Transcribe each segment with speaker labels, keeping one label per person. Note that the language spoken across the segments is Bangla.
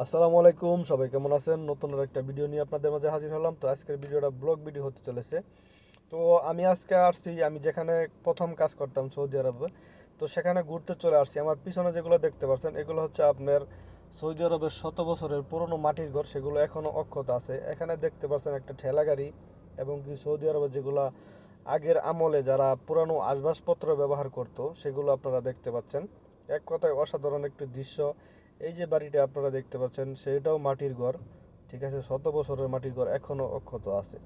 Speaker 1: আসসালামু আলাইকুম, সবাই কেমন আছেন? নতুন একটা ভিডিও নিয়ে আপনাদের মাঝে হাজির হলাম। তো আজকের ভিডিওটা ব্লগ ভিডিও হতে চলেছে। তো আমি আজকে আসছি, আমি যেখানে প্রথম কাজ করতাম সৌদি আরবে, তো সেখানে ঘুরতে চলে আসছি। আমার পিছনে যেগুলো দেখতে পাচ্ছেন, এগুলো হচ্ছে আপনার সৌদি আরবের শত বছরের পুরনো মাটির ঘর, সেগুলো এখনও অক্ষত আছে। এখানে দেখতে পাচ্ছেন একটা ঠেলা গাড়ি এবং কি সৌদি আরবে যেগুলো আগের আমলে যারা পুরানো আসবাবপত্র ব্যবহার করত, সেগুলো আপনারা দেখতে পাচ্ছেন। এক কথায় অসাধারণ একটি দৃশ্য। এই যে বাড়িটা আপনারা দেখতে পাচ্ছেন, সেটাও মাটির ঘর, ঠিক আছে? শত বছরের মাটির ঘর এখনও অক্ষত আছে।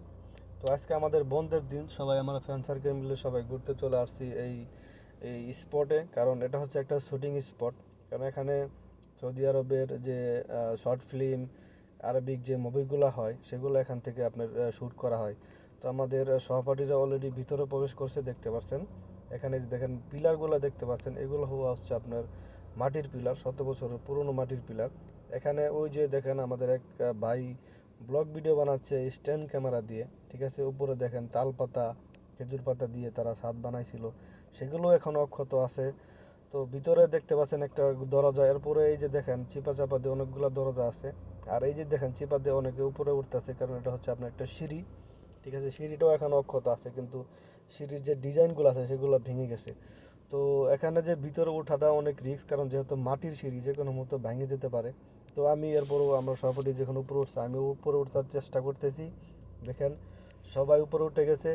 Speaker 1: তো আজকে আমাদের বন্ধের দিন, সবাই আমরা ফ্যান সার্কেল মিলে সবাই ঘুরতে চলে আসছি এই এই স্পটে কারণ এটা হচ্ছে একটা শুটিং স্পট কারণ এখানে সৌদি আরবের যে শর্ট ফিল্ম আরবিক যে মুভিগুলো হয়, সেগুলো এখান থেকে আপনার শ্যুট করা হয়। তো আমাদের সহপাঠীরা অলরেডি ভিতরে প্রবেশ করছে, দেখতে পাচ্ছেন? এখানে দেখেন পিলারগুলো দেখতে পাচ্ছেন, এগুলো হওয়া হচ্ছে আপনার মাটির পিলার, শত বছরের পুরনো মাটির পিলার। এখানে ওই যে দেখেন আমাদের এক ভাই ব্লগ ভিডিও বানাচ্ছে স্ট্যান্ড ক্যামেরা দিয়ে, ঠিক আছে? উপরে দেখেন তাল পাতা, খেজুর পাতা দিয়ে তারা ছাদ বানাইছিল। সেগুলো এখন অক্ষত আছে। তো ভিতরে দেখতে পাচ্ছেন একটা দরজা, এরপরে এই যে দেখেন চিপা চাপা দিয়ে অনেকগুলো দরজা আছে। আর এই যে দেখেন চিপা দিয়ে অনেকে উপরে উঠতেছে, কারণ এটা হচ্ছে আপনার একটা সিঁড়ি, ঠিক আছে? সিঁড়িটাও এখন অক্ষত আছে, কিন্তু সিঁড়ির যে ডিজাইনগুলো আছে, সেগুলো ভেঙে গেছে। তো এখানে যে ভিতরে ওঠাটা অনেক রিস্ক কারণ যেহেতু মাটির সিঁড়ি যে কোনো মতো ভেঙে যেতে পারে। তো আমি এরপরও আমরা সভাপতি যেখানে উপরে উঠছে, আমি উপরে উঠার চেষ্টা করতেছি। দেখেন, সবাই উপরে উঠে গেছে।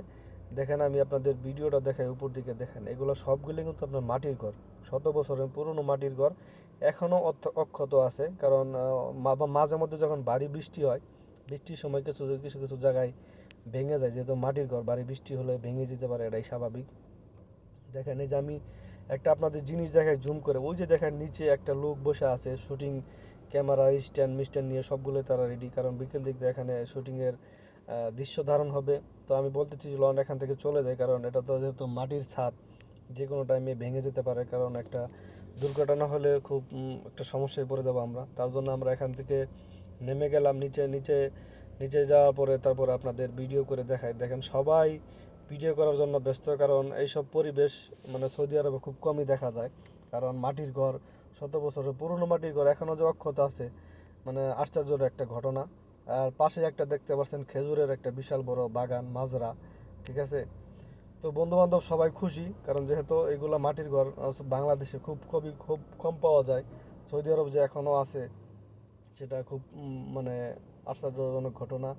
Speaker 1: দেখেন, আমি আপনাদের ভিডিওটা দেখাই উপর দিকে। দেখেন, এগুলো সবগুলো কিন্তু আপনার মাটির ঘর। শত বছরের পুরনো মাটির ঘর। এখনও অক্ষত আছে, কারণ মাঝে মধ্যে যখন বাড়ি বৃষ্টি হয়, বৃষ্টির সময় কিছু কিছু কিছু জায়গায় ভেঙে যায়। যেহেতু মাটির ঘর বাড়ি বৃষ্টি হলে ভেঙে যেতে পারে, এটাই স্বাভাবিক। দেখেন, এই যে আমি একটা আপনাদের জিনিস দেখাই জুম করে। ওই যে দেখেন, নিচে একটা লোক বসে আছে শুটিং ক্যামেরা স্ট্যান্ড মিস্ট্যান্ড নিয়ে সবগুলো তারা রেডি কারণ বিকেল দিক এখানে শুটিংয়ের দৃশ্য ধারণ হবে। তো আমি বলতে চাই লন এখান থেকে চলে যায়। কারণ এটা তো যেহেতু মাটির ছাদ, যে কোনো টাইমে ভেঙে যেতে পারে। কারণ একটা দুর্ঘটনা হলে খুব একটা সমস্যায় পড়ে যাব আমরা। তার জন্য আমরা এখান থেকে নেমে গেলাম। নিচে নিচে নিচে যাওয়ার পরে তারপর আপনাদের ভিডিও করে দেখাই। দেখেন, সবাই ভিডিও করার জন্য ব্যস্ত, কারণ এইসব পরিবেশ মানে সৌদি আরবে খুব কমই দেখা যায়। কারণ মাটির ঘর, শত বছরের পুরনো মাটির ঘর এখনও যে অক্ষত আছে মানে আশ্চর্যের একটা ঘটনা। আর পাশে একটা দেখতে পাচ্ছেন খেজুরের একটা বিশাল বড় বাগান, মাজরা, ঠিক আছে? তো বন্ধু বান্ধব সবাই খুশি, কারণ যেহেতু এগুলা মাটির ঘর বাংলাদেশে খুব খুবই খুব কম পাওয়া যায়। সৌদি আরব যে এখনও আছে, সেটা খুব মানে আশ্চর্যজনক ঘটনা।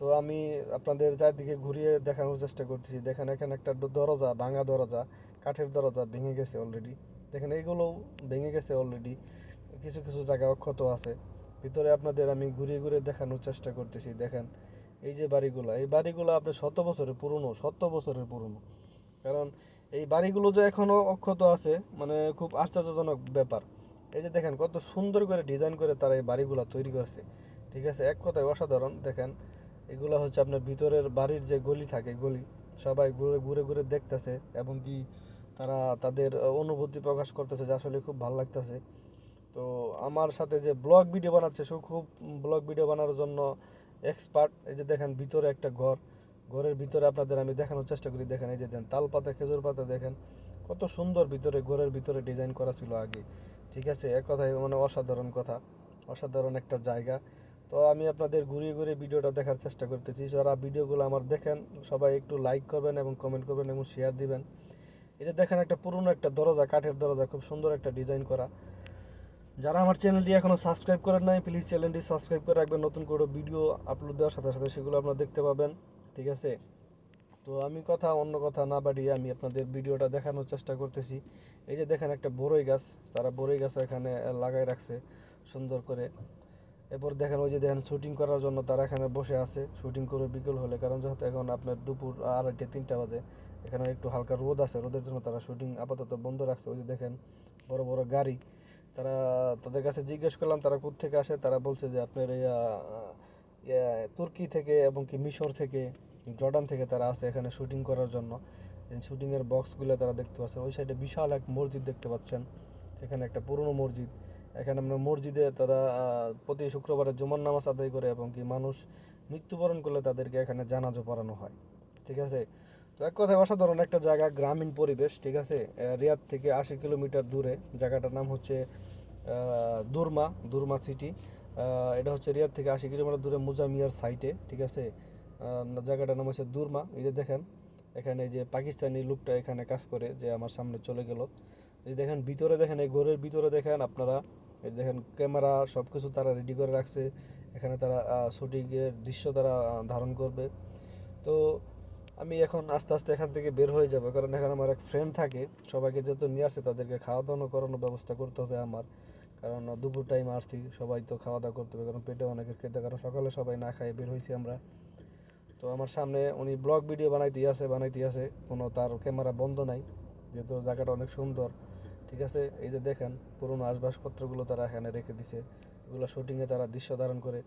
Speaker 1: তো আমি আপনাদের চারদিকে ঘুরিয়ে দেখানোর চেষ্টা করতেছি। দেখেন, এখানে একটা দরজা, ভাঙা দরজা, কাঠের দরজা ভেঙে গেছে অলরেডি দেখেন, এইগুলো ভেঙে গেছে অলরেডি কিছু কিছু জায়গায় অক্ষত আছে। ভিতরে আপনাদের আমি ঘুরিয়ে ঘুরিয়ে দেখানোর চেষ্টা করতেছি। দেখেন, এই যে বাড়িগুলো, এই বাড়িগুলো আপনি শত বছরের পুরনো, শত বছরের পুরনো। কারণ এই বাড়িগুলো যে এখনও অক্ষত আছে মানে খুব আশ্চর্যজনক ব্যাপার। এই যে দেখেন, কত সুন্দর করে ডিজাইন করে তারা এই বাড়িগুলো তৈরি করছে। ঠিক আছে, এক কথায় অসাধারণ। দেখেন এগুলো হচ্ছে আপনার ভিতরের বাড়ির যে গলি থাকে, গলি, সবাই ঘুরে ঘুরে ঘুরে দেখতেছে এবং কি তারা তাদের অনুভূতি প্রকাশ করতেছে যে আসলে খুব ভালো লাগতেছে। তো আমার সাথে যে ব্লগ ভিডিও বানাচ্ছে সে খুব ব্লগ ভিডিও বানানোর জন্য এক্সপার্ট এই যে দেখেন ভিতরে একটা ঘর, ঘরের ভিতরে আপনাদের আমি দেখানোর চেষ্টা করি। দেখেন, এই যে দেন তাল পাতা, খেজুর পাতা দেখেন, কত সুন্দর ভিতরে, ঘরের ভিতরে ডিজাইন করা ছিল আগে। ঠিক আছে এক কথায় মানে অসাধারণ কথা, অসাধারণ একটা জায়গা। তো আমি আপনাদের ঘুরিয়ে ঘুরিয়ে ভিডিওটা দেখার চেষ্টা করতেছি। যারা ভিডিওগুলো আমার দেখেন, সবাই একটু লাইক করবেন এবং কমেন্ট করবেন এবং শেয়ার দিবেন। যে দেখেন, একটা পুরনো একটা দরজা, কাঠের দরজা, খুব সুন্দর একটা ডিজাইন করা। যারা আমার চ্যানেলটি এখনও সাবস্ক্রাইব করেন নাই প্লিজ চ্যানেলটি সাবস্ক্রাইব করে রাখবেন। নতুন করে ভিডিও আপলোড দেওয়ার সাথে সাথে সেগুলো আপনারা দেখতে পাবেন। ঠিক আছে? তো আমি কথা, অন্য কথা না বাড়িয়ে আমি আপনাদের ভিডিওটা দেখানোর চেষ্টা করতেছি। এই যে দেখেন, একটা বড়ই গাছ। তারা বড়ই গাছ এখানে লাগাই রাখছে সুন্দর করে। এরপর দেখেন ওই যে দেখেন শুটিং করার জন্য তারা এখানে বসে আছে। শুটিং করে বিকেল হলে, কারণ যেহেতু এখন আপনার দুপুর আড়াইটে, তিনটা বাজে, এখানে একটু হালকা রোদ আছে, রোদের জন্য তারা শুটিং আপাতত বন্ধ রাখছে। ওই যে দেখেন বড় বড় গাড়ি, তারা তাদের কাছে জিজ্ঞেস করলাম, তারা থেকে আসে? তারা বলছে যে আপনার এই তুর্কি থেকে এবং কি মিশর থেকে, জর্ডান থেকে তারা আসে এখানে শুটিং করার জন্য। শুটিংয়ের বক্সগুলো তারা দেখতে পাচ্ছেন। ওই সাইডে বিশাল এক মসজিদ দেখতে পাচ্ছেন। সেখানে একটা পুরনো মসজিদ। এখানে আপনার মসজিদে তারা প্রতি শুক্রবারে জুমার নামাজ আদায় করে এবং কি মানুষ মৃত্যুবরণ করলে তাদেরকে এখানে জানাজা পড়ানো হয়, ঠিক আছে? তো এক কথায় অসাধারণ একটা জায়গা, গ্রামীণ পরিবেশ, ঠিক আছে? রিয়াদ থেকে আশি কিলোমিটার দূরে, জায়গাটার নাম হচ্ছে দুরমা দুরমা সিটি। এটা হচ্ছে রিয়াদ থেকে আশি কিলোমিটার দূরে মুজামিয়ার সাইটে ঠিক আছে? জায়গাটার নাম হচ্ছে দুরমা, এই যে দেখেন, এখানে যে পাকিস্তানি লোকটা এখানে কাজ করে, যে আমার সামনে চলে গেল। এই দেখেন, ভিতরে দেখেন, এই ঘরের ভিতরে দেখেন আপনারা এই দেখেন, ক্যামেরা সব কিছু তারা রেডি করে রাখছে। এখানে তারা শুটিংয়ের দৃশ্য তারা ধারণ করবে। তো আমি এখন আস্তে আস্তে এখান থেকে বের হয়ে যাব, কারণ এখানে আমার এক ফ্রেন্ড থাকে, সবাইকে যেহেতু নিয়ে আসে তাদেরকে খাওয়া দাওয়া করানোর ব্যবস্থা করতে হবে আমার। কারণ দুপুর টাইম আসছি, সবাই তো খাওয়া দাওয়া করতে হবে, কারণ পেটে অনেকের খেতে কারণ সকালে সবাই না খায় বের হয়েছি আমরা। তো আমার সামনে উনি ব্লগ ভিডিও বানাইতে আছে বানাইতে আছে, কোনো তার ক্যামেরা বন্ধ নাই, যেহেতু জায়গাটা অনেক সুন্দর। ঠিক আছে? এই যে দেখেন, পুরনো আসবাবপত্রগুলো তারা এখানে রেখে দিছে। এগুলো শুটিংয়ে তারা দৃশ্য ধারণ করে।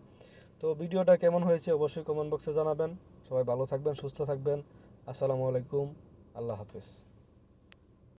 Speaker 1: তো ভিডিওটা কেমন হয়েছে অবশ্যই কমেন্ট বক্সে জানাবেন। সবাই ভালো থাকবেন, সুস্থ থাকবেন। আসসালামু আলাইকুম। আল্লাহ হাফিজ।